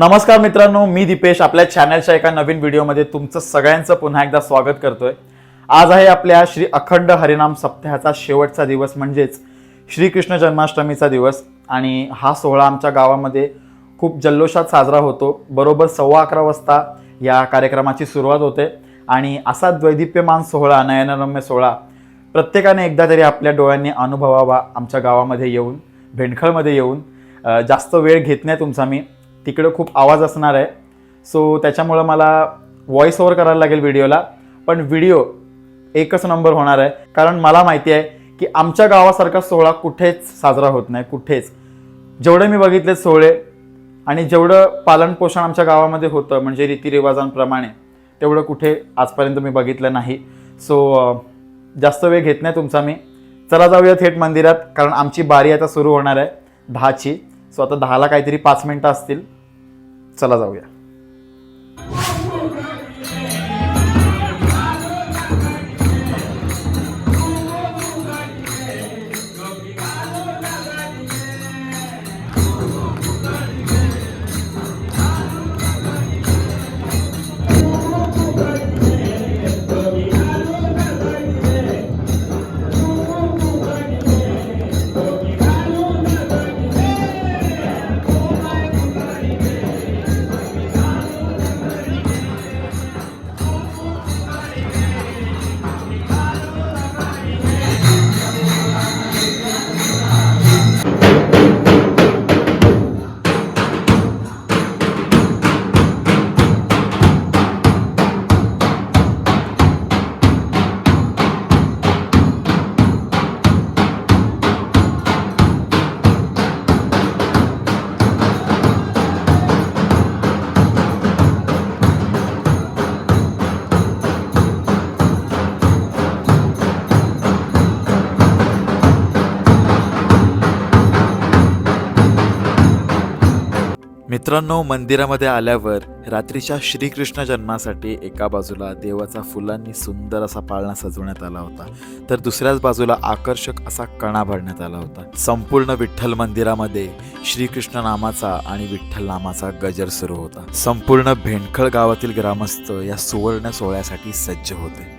नमस्कार मित्रांनो मी दीपेश. आपल्या चॅनलच्या एका नवीन व्हिडिओमध्ये तुमचं सगळ्यांचं पुन्हा एकदा स्वागत करतोय. आज आहे आपल्या श्री अखंड हरिनाम सप्ताहाचा शेवटचा दिवस म्हणजेच श्रीकृष्ण जन्माष्टमीचा दिवस. आणि हा सोहळा आमच्या गावामध्ये खूप जल्लोषात साजरा होतो. बरोबर सव्वा अकरा वाजता या कार्यक्रमाची सुरुवात होते. आणि असा द्वैदिप्यमान सोहळा नयनरम्य सोहळा प्रत्येकाने एकदा तरी आपल्या डोळ्यांनी अनुभवावा आमच्या गावामध्ये येऊन भेंडखळमध्ये येऊन. जास्त वेळ घेत नाही तुमचा मी. तिकडं खूप आवाज असणार आहे. सो त्याच्यामुळं मला व्हॉइस ओव्हर करायला लागेल व्हिडिओला पण व्हिडिओ एकच नंबर होणार आहे. कारण मला माहिती आहे की आमच्या गावासारखा सोहळा कुठेच साजरा होत नाही. कुठेच. जेवढे मी बघितले सोहळे आणि जेवढं पालनपोषण आमच्या गावामध्ये होतं म्हणजे रीतिरिवाजांप्रमाणे तेवढं कुठे आजपर्यंत मी बघितलं नाही. सो जास्त वेळ घेत नाही तुमचा मी. चला जाऊया थेट मंदिरात कारण आमची बारी आता सुरू होणार आहे. दहाची. सो आता दहाला काहीतरी पाच मिनटं असतील. चला जाऊया. मित्रांनो मंदिरामध्ये आल्यावर रात्रीच्या श्रीकृष्ण जन्मासाठी एका बाजूला देवाचा फुलांनी सुंदर असा पाळणा सजवण्यात आला होता. तर दुसऱ्याच बाजूला आकर्षक असा कणा भरण्यात आला होता. संपूर्ण विठ्ठल मंदिरामध्ये श्रीकृष्ण नामाचा आणि विठ्ठल नामाचा गजर सुरू होता. संपूर्ण भेंडखळ गावातील ग्रामस्थ या सुवर्ण सोहळ्यासाठी सज्ज होते.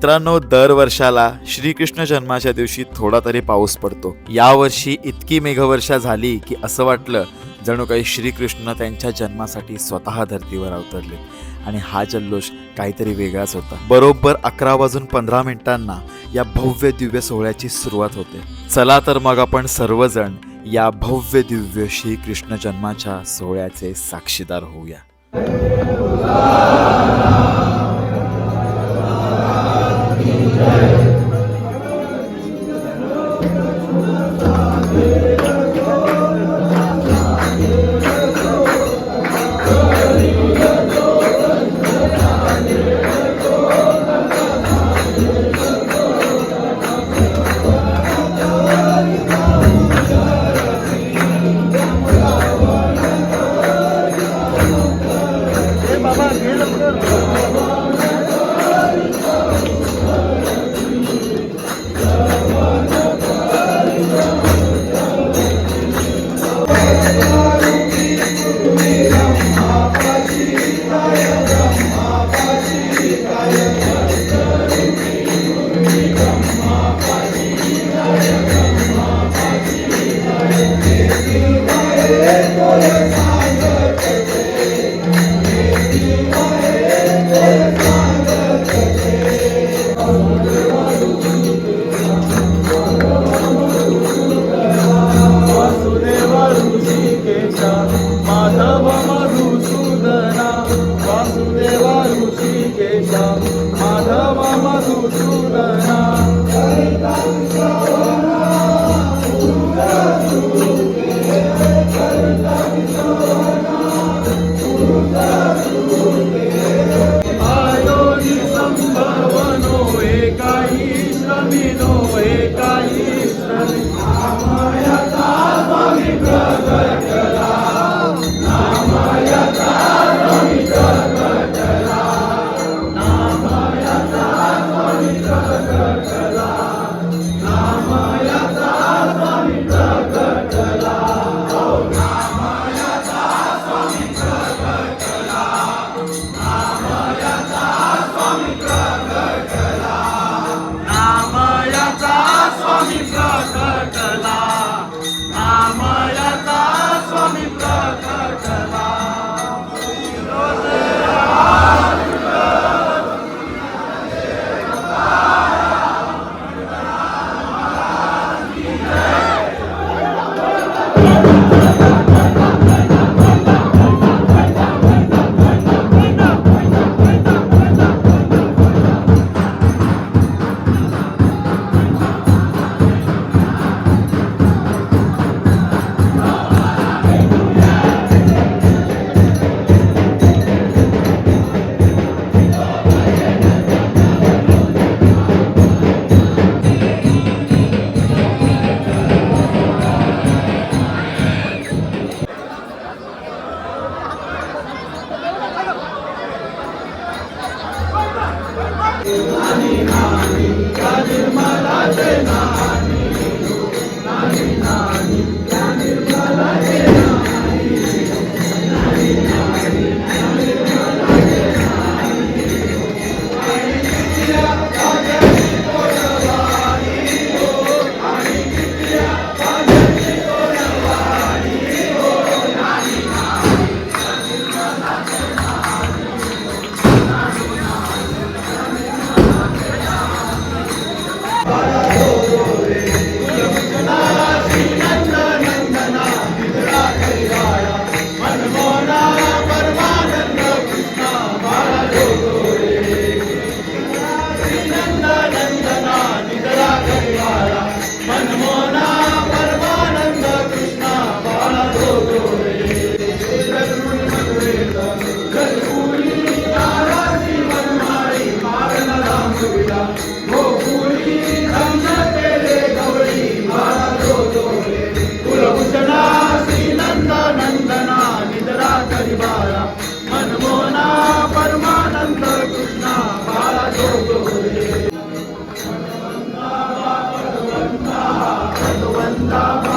मित्रांनो दर वर्षाला श्रीकृष्ण जन्माच्या दिवशी थोडा तरी पाऊस पडतो. यावर्षी इतकी मेघवर्षा झाली की असं वाटलं जणू काही श्रीकृष्ण त्यांच्या जन्मासाठी स्वतः धर्तीवर अवतरले आणि हा जल्लोष काहीतरी वेगळाच होता. बरोबर अकरा वाजून पंधरा मिनिटांना या भव्य दिव्य सोहळ्याची सुरुवात होते. चला तर मग आपण सर्वजण या भव्य दिव्य श्रीकृष्ण जन्माच्या सोहळ्याचे साक्षीदार होऊया. Amen. सकल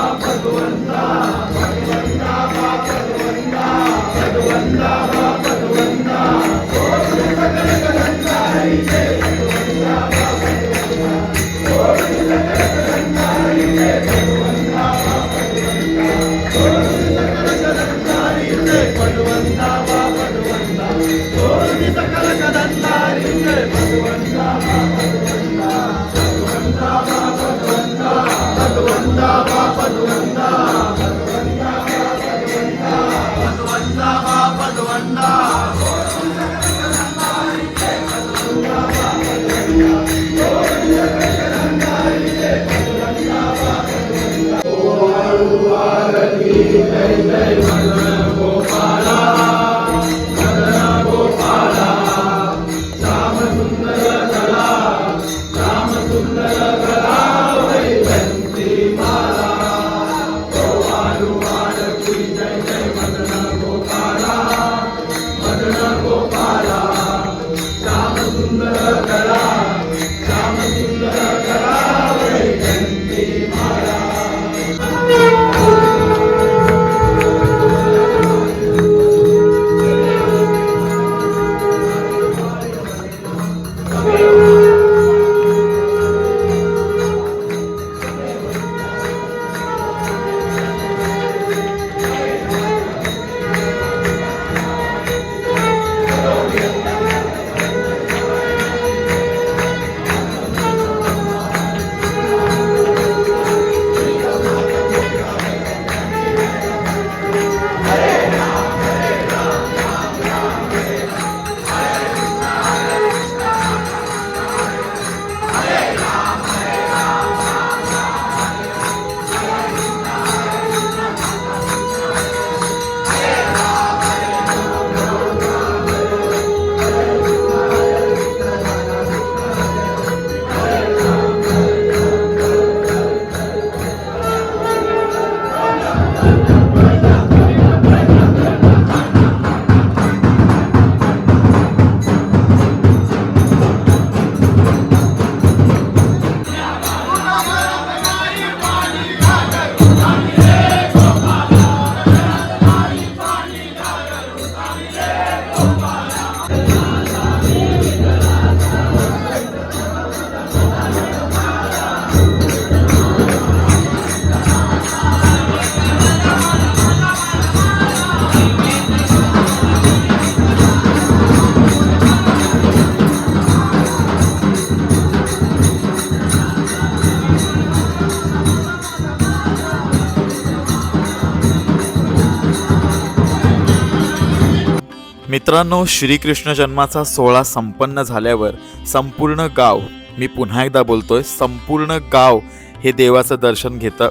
मित्रांनो श्रीकृष्ण जन्माचा सोहळा संपन्न झाल्यावर संपूर्ण गाव मी पुन्हा एकदा बोलतोय संपूर्ण गाव हे देवाचं दर्शन घेतं.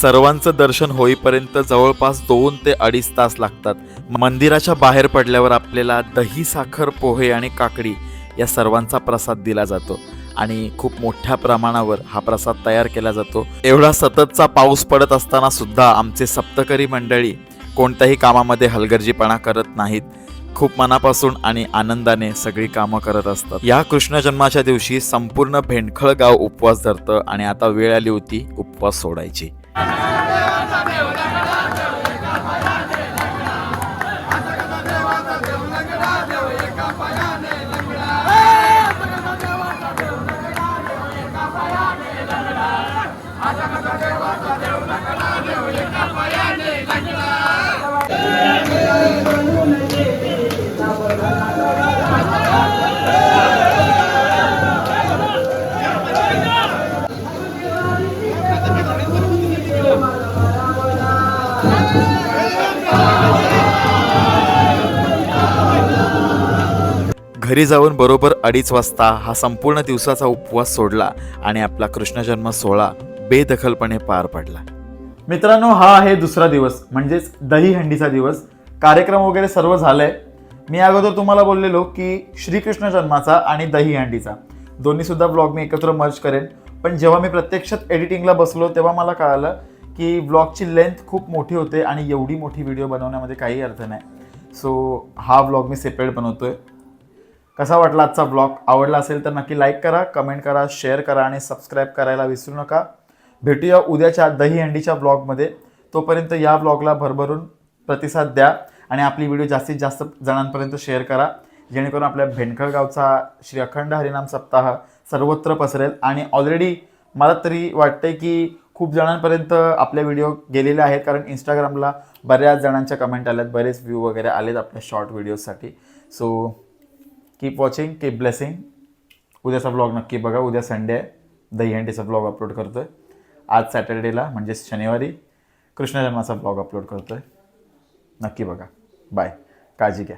सर्वांचं दर्शन होईपर्यंत जवळपास दोन ते अडीच तास लागतात. मंदिराच्या बाहेर पडल्यावर आपल्याला दही साखर पोहे आणि काकडी या सर्वांचा प्रसाद दिला जातो आणि खूप मोठ्या प्रमाणावर हा प्रसाद तयार केला जातो. एवढा सततचा पाऊस पडत असताना सुद्धा आमचे सप्तकरी मंडळी कोणत्याही कामामध्ये हलगर्जीपणा करत नाहीत. खूप मनापासून आणि आनंदाने सगळी कामं करत असतात. या कृष्ण जन्माच्या दिवशी संपूर्ण भेंडखळ गाव उपवास धरतं आणि आता वेळ आली होती उपवास सोडायची. घरी जाऊन बरोबर अडीच वाजता हा संपूर्ण दिवसाचा उपवास सोडला आणि आपला कृष्ण जन्म सोहळा बेदखलपणे पार पडला. मित्रांनो हा आहे दुसरा दिवस म्हणजेच दहीहंडीचा दिवस. कार्यक्रम वगैरे सर्व झालंय. मी अगोदर तुम्हाला बोललेलो की श्रीकृष्ण जन्माचा आणि दहीहंडीचा दोन्ही सुद्धा ब्लॉग मी एकत्र मर्ज करेन. पण जेव्हा मी प्रत्यक्षात एडिटिंगला बसलो तेव्हा मला कळालं की ब्लॉगची लेंथ खूप मोठी होते आणि एवढी मोठी व्हिडिओ बनवण्यामध्ये काही अर्थ नाही. सो हा ब्लॉग मी सेपरेट बनवतो आहे कसा वाटला आजचा ब्लॉग? आवडला असेल तर नक्की लाईक करा कमेंट करा शेअर करा आणि सबस्क्राईब करायला विसरू नका. भेटूया उद्याच्या दहीहंडीच्या ब्लॉगमध्ये. तोपर्यंत या ब्लॉगला भरभरून प्रतिसाद द्या आणि आपली व्हिडिओ जास्तीत जास्त जणांपर्यंत शेअर करा. जेणेकरून आपल्या भेंडखळ गावचा श्री अखंड हरिनाम सप्ताह सर्वत्र पसरेल. आणि ऑलरेडी मला तरी वाटते की खूप जणांपर्यंत आपले व्हिडिओ गेलेले आहेत. कारण इंस्टाग्रामला बऱ्याच जणांच्या कमेंट आल्यात. बरेच व्ह्यू वगैरे आलेत आपल्या शॉर्ट व्हिडिओसाठी so keep watching keep blessing उद्याचा ब्लॉग नक्की बघा. उद्या संडे आहे. दहीहंडीचा ब्लॉग अपलोड करतो आहे आज सॅटर्डेला म्हणजेच शनिवारी कृष्णजन्माचा ब्लॉग अपलोड करतो आहे नक्की बघा. बाय काळजी घ्या.